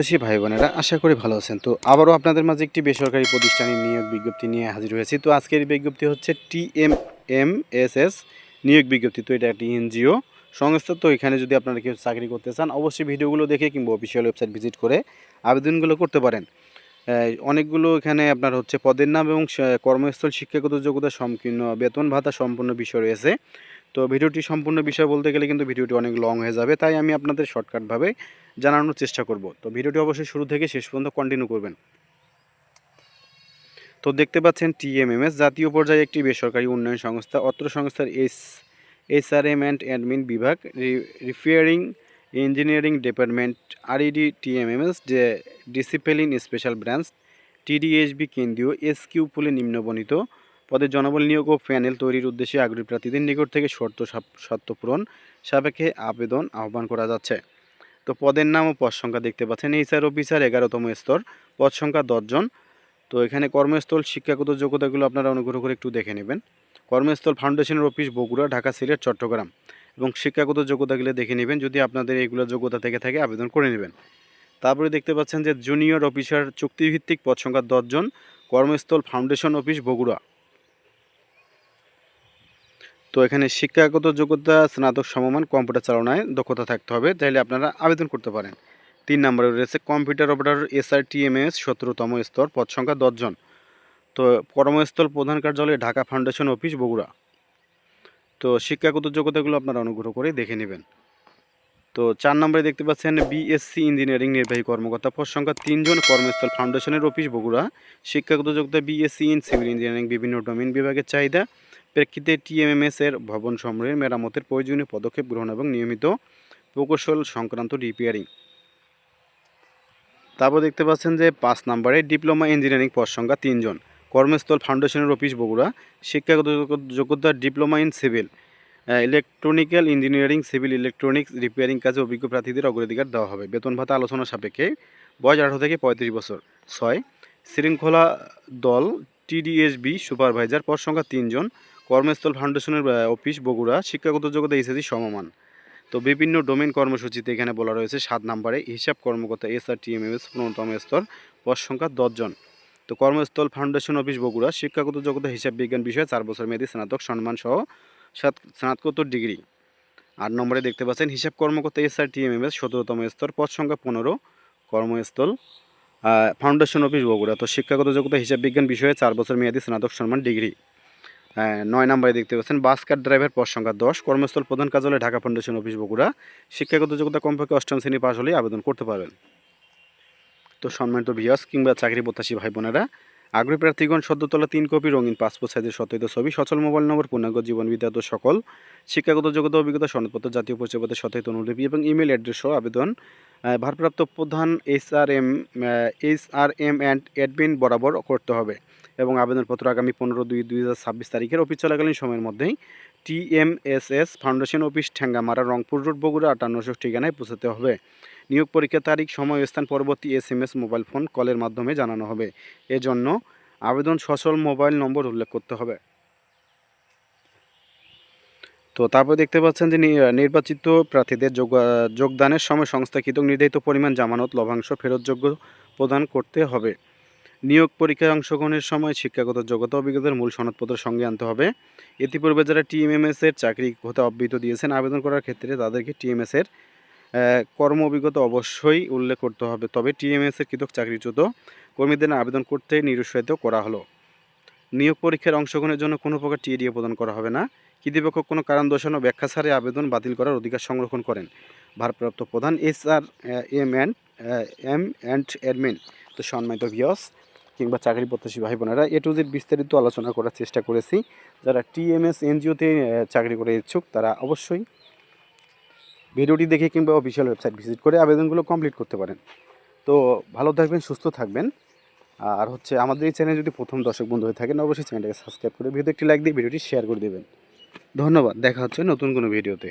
বেশি ভাই বোনেরা আশা করি ভালো আছেন। তো আবারও আপনাদের মাঝে একটি বেসরকারি প্রতিষ্ঠানের নিয়োগ বিজ্ঞপ্তি নিয়ে হাজির হয়েছি। তো আজকের বিজ্ঞপ্তি হচ্ছে T M M S S নিয়োগ বিজ্ঞপ্তি। তো এটা একটি এনজিও সংস্থা। তো এখানে যদি আপনারা কেউ চাকরি করতে চান, অবশ্যই ভিডিওগুলো দেখে কিংবা অফিসিয়াল ওয়েবসাইট ভিজিট করে আবেদনগুলো করতে পারেন। অনেকগুলো এখানে আপনার হচ্ছে পদের নাম এবং কর্মস্থল, শিক্ষাগত যোগ্যতা সম্পূর্ণ বেতন ভাতা সম্পূর্ণ বিষয় রয়েছে। তো ভিডিওটি সম্পূর্ণ বিষয় বলতে গেলে কিন্তু ভিডিওটি অনেক লং হয়ে যাবে। তাই আমি আপনাদের শর্টকাটভাবে জানানোর চেষ্টা করব। তো ভিডিওটি অবশ্যই শুরু থেকে শেষ পর্যন্ত কন্টিনিউ করবেন। তো দেখতে পাচ্ছেন টিএমএমএস, জাতীয় পর্যায়ে একটি বেসরকারি উন্নয়ন সংস্থা, অত্র সংস্থার এস, এসআরএম অ্যান্ড অ্যাডমিন বিভাগ রিফেয়ারিং ইঞ্জিনিয়ারিং ডিপার্টমেন্ট আরইডি টিএমএমএস, যে ডিসিপ্লিন স্পেশাল ব্রাঞ্চ টিডিএসবি কেন্দ্রীয় এসকিউ পুলে নিম্নবণিত পদে জনবল নিয়োগ ও প্যানেল তৈরির উদ্দেশ্যে আগ্রহী প্রার্থীদের নিকট থেকে শর্ত সাপ- শর্ত পূরণ, সাপেক্ষে আবেদন আহ্বান করা যাচ্ছে। তো পদের নাম ও পদ সংখ্যা দেখতে পাচ্ছেন। এইচআর অফিসার এগারোতম স্তর, পদ সংখ্যা দশজন তো এখানে কর্মস্থল, শিক্ষাগত যোগ্যতাগুলো আপনারা অনুগ্রহ করে একটু দেখে নেবেন। কর্মস্থল ফাউন্ডেশনের অফিস বগুড়া, ঢাকা, সিলেট, চট্টগ্রাম এবং শিক্ষাগত যোগ্যতাগুলো দেখে নেবেন। যদি আপনাদের এইগুলো যোগ্যতা থেকে থাকে, আবেদন করে নেবেন। তারপরে দেখতে পাচ্ছেন যে জুনিয়র অফিসার চুক্তিভিত্তিক পদ সংখ্যা দশজন কর্মস্থল ফাউন্ডেশন অফিস বগুড়া। তো এখানে শিক্ষাগত যোগ্যতা, স্নাতক সমমান, কম্পিউটার চালনায় দক্ষতা থাকতে হবে। তাহলে আপনারা আবেদন করতে পারেন। তিন নম্বরে রয়েছে কম্পিউটার অপারেটর এসআর টিএমএস, সতেরোতম স্তর, পদ সংখ্যা দশজন তো কর্মস্থল প্রধান কার্যালয়, ঢাকা ফাউন্ডেশন অফিস, বগুড়া। তো শিক্ষাগত যোগ্যতাগুলো আপনারা অনুগ্রহ করে দেখে নেবেন। তো চার নম্বরে দেখতে পাচ্ছেন বিএসসি ইঞ্জিনিয়ারিং নির্বাহী কর্মকর্তা, পদ সংখ্যা তিনজন কর্মস্থল ফাউন্ডেশনের অফিস, বগুড়া। শিক্ষাগত যোগ্যতা বিএসসি ইন সিভিল ইঞ্জিনিয়ারিং, বিভিন্ন ডোমেন বিভাগের চাহিদা। প্রেক্ষিতে টিএমএমএস এর ভবন সমূহের মেরামতের প্রয়োজনীয় পদক্ষেপ গ্রহণ এবং নিয়মিত প্রকৌশল সংক্রান্ত রিপেয়ারিং তারপর দেখতে পাচ্ছেন যে পাঁচ নম্বরে ডিপ্লোমা ইঞ্জিনিয়ারিং পদ সংখ্যা তিনজন। কর্মস্থল ফাউন্ডেশনের অফিস বগুড়া। শিক্ষাগত যোগ্যতা diploma in civil. Electrical engineering civil electronics repairing কাজে অভিজ্ঞ প্রার্থীদের অগ্রাধিকার দেওয়া হবে। বেতন ভাতা আলোচনা সাপেক্ষে বয়স আঠারো থেকে পঁয়ত্রিশ বছর। ছয়, শৃঙ্খলা দল টিডিএসবি সুপারভাইজার পদ সংখ্যা তিনজন। কর্মস্থল ফাউন্ডেশনের অফিস বগুড়া। শিক্ষাগত যোগ্যতা এসএসসি সমমান। তো বিভিন্ন ডোমেন কর্মসূচিতে এখানে বলা রয়েছে সাত নম্বরে হিসাব কর্মকর্তা এস আর টিএমএস পনেরোতম স্তর, পদ সংখ্যা দশজন তো কর্মস্থল ফাউন্ডেশন অফিস বগুড়া, শিক্ষাগত যোগ্যতা, হিসাব বিজ্ঞান বিষয়ে চার বছর মেয়াদী স্নাতক সম্মান সহ সাত, স্নাতকোত্তর ডিগ্রি। আট নম্বরে দেখতে পাচ্ছেন হিসাব কর্মকর্তা এস আর টিএমএস, সতেরোতম স্তর, পদ সংখ্যা পনেরো, কর্মস্থল ফাউন্ডেশন অফিস বগুড়া। তো শিক্ষাগত যোগ্যতা, হিসাব বিজ্ঞান বিষয়ে চার বছর মেয়াদী স্নাতক সম্মান ডিগ্রি। নয় নম্বরে দেখতে পাচ্ছেন বাস কার ড্রাইভার পদ সংখ্যা দশ, কর্মস্থল প্রধান কার্যালয় ঢাকা ফাউন্ডেশন অফিস বগুড়া। শিক্ষাগত যোগ্যতা কমপক্ষে অষ্টম শ্রেণি পাশ হলেই আবেদন করতে পারবেন। তো সম্মানিত ভিয়াস কিংবা চাকরি প্রত্যাশী ভাই বোনেরা আগ্রহী প্রার্থীগণ সদ্যতলা তিন কপি রঙিন পাসপোর্ট সাইজের সত্যায়িত ছবি, সচল মোবাইল নম্বর, পূর্ণাঙ্গ জীবন বিদ্যাত সকল, শিক্ষাগত যোগ্যতা, অভিজ্ঞতা, সনদপত্র, জাতীয় পরিচয়পত্রের সত্যায়িত অনুলিপি এবং ইমেল অ্যাড্রেস সহ আবেদন ভারপ্রাপ্ত প্রধান S R M S R M and admin বরাবর করতে হবে এবং আবেদনপত্র আগামী পনেরো দুই দুই হাজার ছাব্বিশ তারিখের অফিস চলাকালীন সময়ের মধ্যেই TMSS foundation office Thengamara Rangpur road, Bogura আটান্নশো ঠিকানায় পৌঁছাতে হবে। নিয়োগ পরীক্ষার তারিখ সময় স্থান পরবর্তী S M S mobile phone, কলের মাধ্যমে জানানো হবে। এজন্য আবেদন সচল মোবাইল নম্বর উল্লেখ করতে হবে। তো তারপর দেখতে পাচ্ছেন যে নির্বাচিত প্রার্থীদের যোগ- যোগদানের সময় সংস্থাকৃত নির্ধারিত পরিমাণ জামানত লভ্যাংশ ফেরতযোগ্য প্রদান করতে হবে। নিয়োগ পরীক্ষায় অংশগ্রহণের সময় শিক্ষাগত যোগ্যতা অভিজ্ঞতার মূল সনদপত্র সঙ্গে আনতে হবে। ইতিপূর্বে যারা টিএমএমএস এর চাকরি হতে অব্যাহত দিয়েছেন, আবেদন করার ক্ষেত্রে তাদেরকে টিএমএস এর কর্ম অভিজ্ঞতা অবশ্যই উল্লেখ করতে হবে। তবে টিএমএস এর কৃতক চাকরিচ্যুত কর্মীদের আবেদন করতে নিরুৎসাহিত করা হলো। নিয়োগ পরীক্ষার অংশগ্রহণের জন্য কোনো প্রকার টিএডিএ প্রদান করা হবে না। কৃতিপক্ষ কোনো কারণ দর্শানো ব্যাখ্যা ছাড়ে আবেদন বাতিল করার অধিকার সংরক্ষণ করেন। ভারপ্রাপ্ত প্রধান S R M and M and admin. তো সম্মানিত ভিয়স কিংবা চাকরি প্রত্যাশী ভাই বোনেরা এ টু জেড বিস্তারিত আলোচনা করার চেষ্টা করেছি। যারা টিএমএস এনজিওতে চাকরি করে ইচ্ছুক, তারা অবশ্যই ভিডিওটি দেখে কিংবা অফিসিয়াল ওয়েবসাইট ভিজিট করে আবেদনগুলো কমপ্লিট করতে পারেন। তো ভালো থাকবেন, সুস্থ থাকবেন। আর হচ্ছে আমাদের এই চ্যানেল যদি প্রথম দর্শক বন্ধু হয়ে থাকেন, অবশ্যই চ্যানেলটাকে সাবস্ক্রাইব করে ভিডিওতে একটি লাইক দিয়ে ভিডিওটি শেয়ার করে দেবেন। ধন্যবাদ, দেখা হচ্ছে নতুন কোনো ভিডিওতে।